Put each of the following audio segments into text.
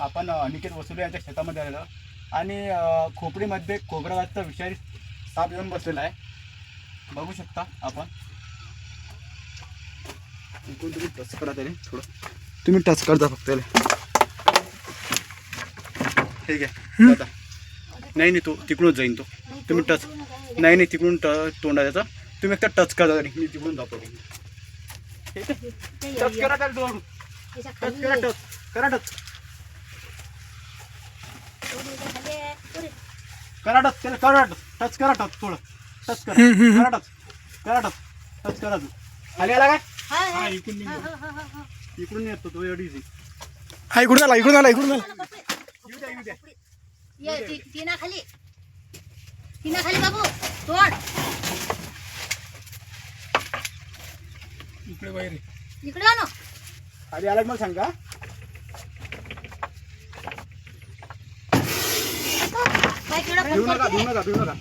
आपण अनिकेत वसुले यांच्या शेतामध्ये आलेलो आणि खोपडीमध्ये खोबराचा विषारी साप येऊन बसलेला आहे. बघू शकता आपण. तुम्ही टच करा तरी थोडं. तुम्ही टच करता फक्त त्याला. ठीक आहे. आता नाही नाही तो तिकडूनच जाईन तो. तुम्ही टच नाही नाही तिकडून ट तोंडा त्याचा तुम्ही एकदा टच करा तरी मी तिकडून जातो. ठीक आहे? टच करा त्याला टच करा टच. करा टच. करा टच त्याला करा टच टच करा टच थोडं. टच करा. करा टच करा टच टच करा तू. खाली आला काय? हा इकडून निघतो. इकडून येतो तो एवढी easy. हा इकडून आला इकडून आला इकडून आला. येऊ द्या येऊ द्या. ये ती- तिना खाली. तिना खाली बाबू. तोड. इकडे बाहेर इकडे आणो. खाली आला की मला सांगा? नका नका नका.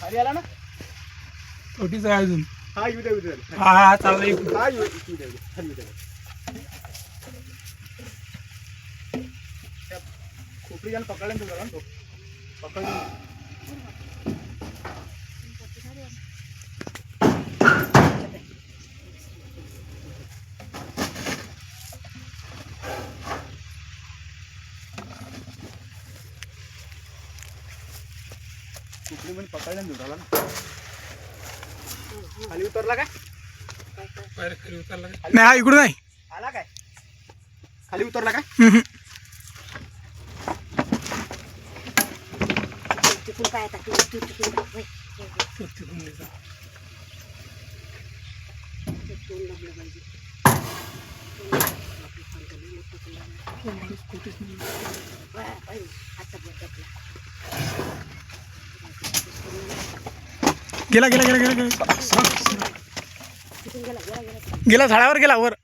खाली आला ना? छोटीच आहे अजून. हा येऊ द्या येऊ द्या. हा हा चाललंय. हा येऊ येऊ द्या खाली येऊ द्या त्या खोपडी ज्याला पकडला ना तो. जरा, तो पकडला खोपडी मध्ये पकडला ना. खाली उतरला काय? बाहेर खाली उतरला का? नाही हा इकडून आहे आला काय? खाली उतरला काय. तिकडून काय आता? तू- तिकडून काय? पाहिजे. गेला गेला गेला गेला गेला. झाडावर गेला वर.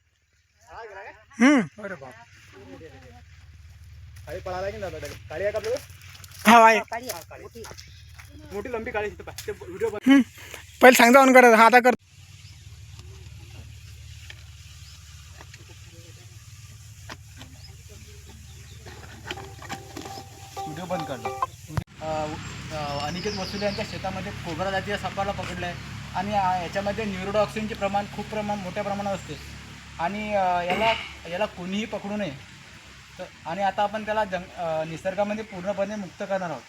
हम्म. अरे बाप खाली पळाला की दादा? काळी आहे का आपल्याकडे? हा आहे. मोठी. मोठी लंबी काळी तिथे पाय. ते व्हिडिओ बघ. हम्म. पहिले सांगता ऑन करा हा आता कर. व्हिडिओ बंद काढला अनिकेत वसुले यांच्या शेतामध्ये कोबरा जातीच्या सापाला पकडलं आहे आणि याच्यामध्ये न्यूरोडॉक्सिनचे प्रमाण खूप प्रमाण मोठ्या प्रमाणात असते. आणि याला याला कोणीही पकडू नये. तर आणि आता आपण त्याला जंग निसर्गामध्ये पूर्णपणे मुक्त करणार आहोत.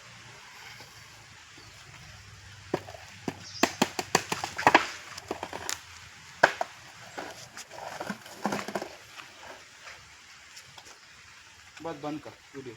बस बंद कर व्हिडिओ